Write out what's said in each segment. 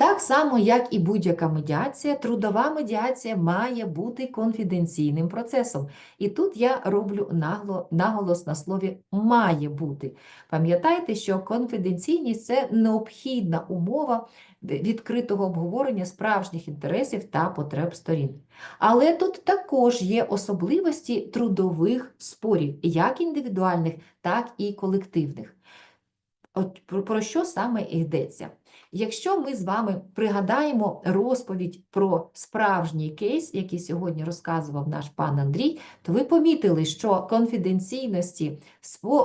Так само, як і будь-яка медіація, трудова медіація має бути конфіденційним процесом. І тут я роблю наголос на слові має бути. Пам'ятайте, що конфіденційність це необхідна умова відкритого обговорення справжніх інтересів та потреб сторін. Але тут також є особливості трудових спорів, як індивідуальних, так і колективних. От про, що саме йдеться? Якщо ми з вами пригадаємо розповідь про справжній кейс, який сьогодні розказував наш пан Андрій, то ви помітили, що конфіденційності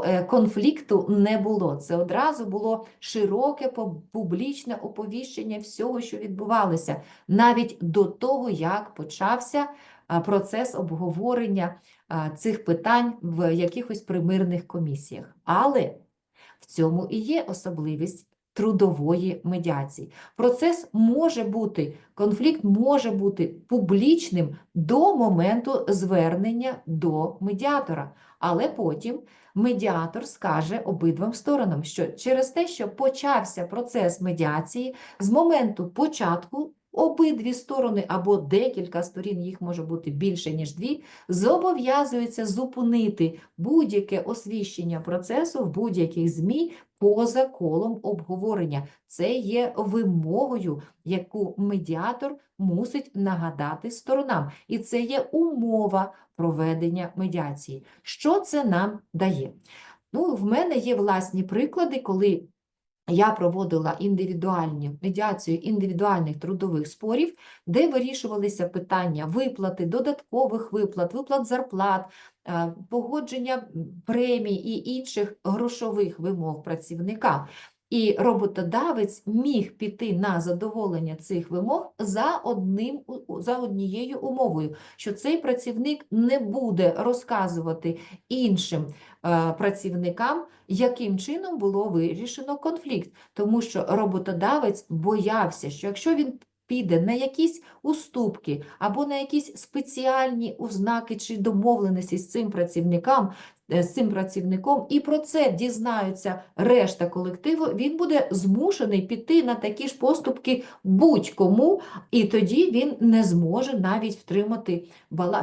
е, конфлікту не було. Це одразу було широке публічне оповіщення всього, що відбувалося, навіть до того, як почався процес обговорення цих питань в якихось примирних комісіях. Але в цьому і є особливість трудової медіації. Процес може бути, конфлікт може бути публічним до моменту звернення до медіатора, але потім медіатор скаже обидвом сторонам, що через те, що почався процес медіації, з моменту початку обидві сторони або декілька сторін, їх може бути більше, ніж дві, зобов'язуються зупинити будь-яке освіщення процесу в будь-яких ЗМІ поза колом обговорення. Це є вимогою, яку медіатор мусить нагадати сторонам. І це є умова проведення медіації. Що це нам дає? Ну, в мене є власні приклади, коли я проводила індивідуальні медіацію індивідуальних трудових спорів, де вирішувалися питання виплати, додаткових виплат, виплат зарплат, е, погодження премій і інших грошових вимог працівника. І роботодавець міг піти на задоволення цих вимог за одним за однією умовою, що цей працівник не буде розказувати іншим е, працівникам, яким чином було вирішено конфлікт, тому що роботодавець боявся, що якщо він піде на якісь уступки або на якісь спеціальні ознаки чи домовленості з цим працівникам, е, з цим працівником, і про це дізнаються решта колективу, він буде змушений піти на такі ж поступки будь-кому, і тоді він не зможе навіть втримати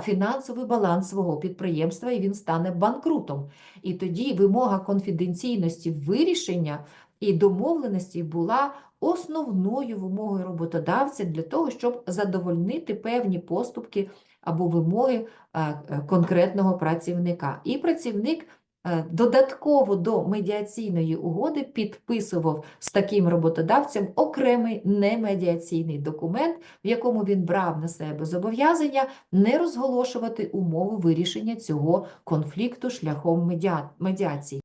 фінансовий баланс свого підприємства, і він стане банкрутом. І тоді вимога конфіденційності вирішення і домовленості була основною вимогою роботодавця для того, щоб задовольнити певні поступки або вимоги е, е, конкретного працівника. І працівник е, додатково до медіаційної угоди підписував з таким роботодавцем окремий немедіаційний документ, в якому він брав на себе зобов'язання не розголошувати умови вирішення цього конфлікту шляхом медіації.